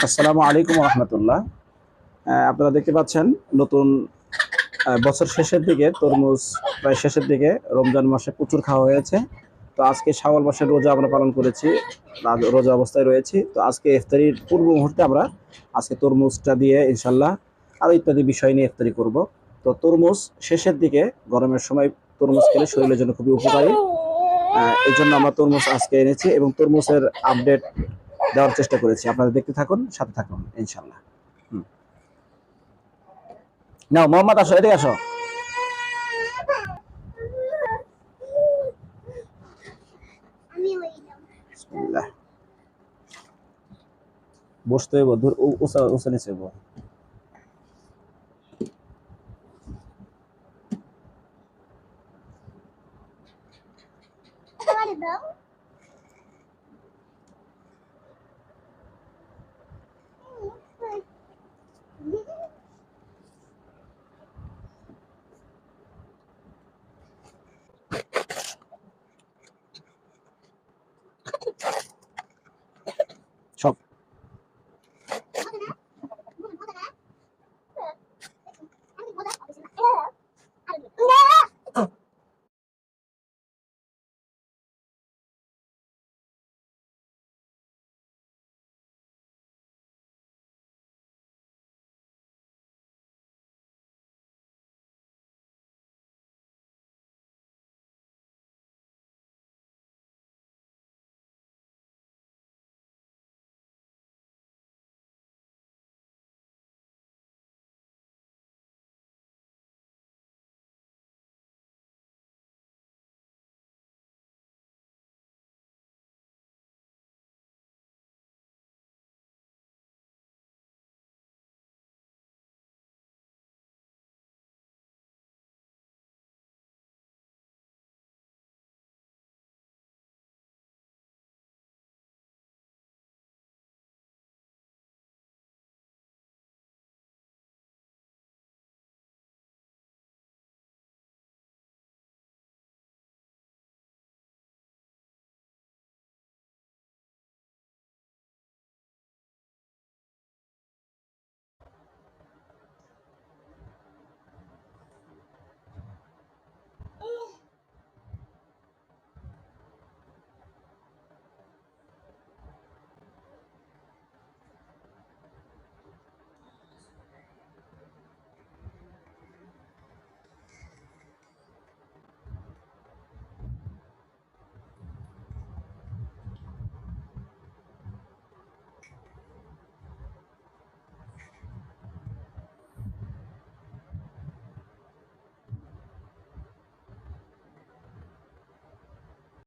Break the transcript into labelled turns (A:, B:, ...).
A: আসসালামু আলাইকুম রহমতুল্লাহ আপনারা দেখতে পাচ্ছেন নতুন বছর শেষের দিকে, তরমুজ প্রায় শেষের দিকে, রমজান মাসে প্রচুর খাওয়া হয়েছে। তো আজকে শাওয়াল মাসের রোজা আমরা পালন করেছি, রাজ- অবস্থায় রয়েছি। তো আজকে ইফতারির পূর্ব মুহূর্তে আমরা আজকে তরমুজটা দিয়ে ইনশাল্লাহ আরও ইত্যাদি বিষয় নিয়ে ইফতারি করব। তো তরমুজ শেষের দিকে, গরমের সময় তরমুজ খেলে শরীরের জন্য খুবই উপকারী। এই জন্য আমরা তরমুজ আজকে এনেছি এবং তরমুজের আপডেট দেওয়ার চেষ্টা করেছি। আপনারা দেখতে থাকুন সাথে থাকুন ইনশাল্লাহ নাও মোহাম্মদ আসো এদিকে আসো। বসতে হইব দূর উ- উঁচা উঁচা নিচে দাও।
B: Thank you.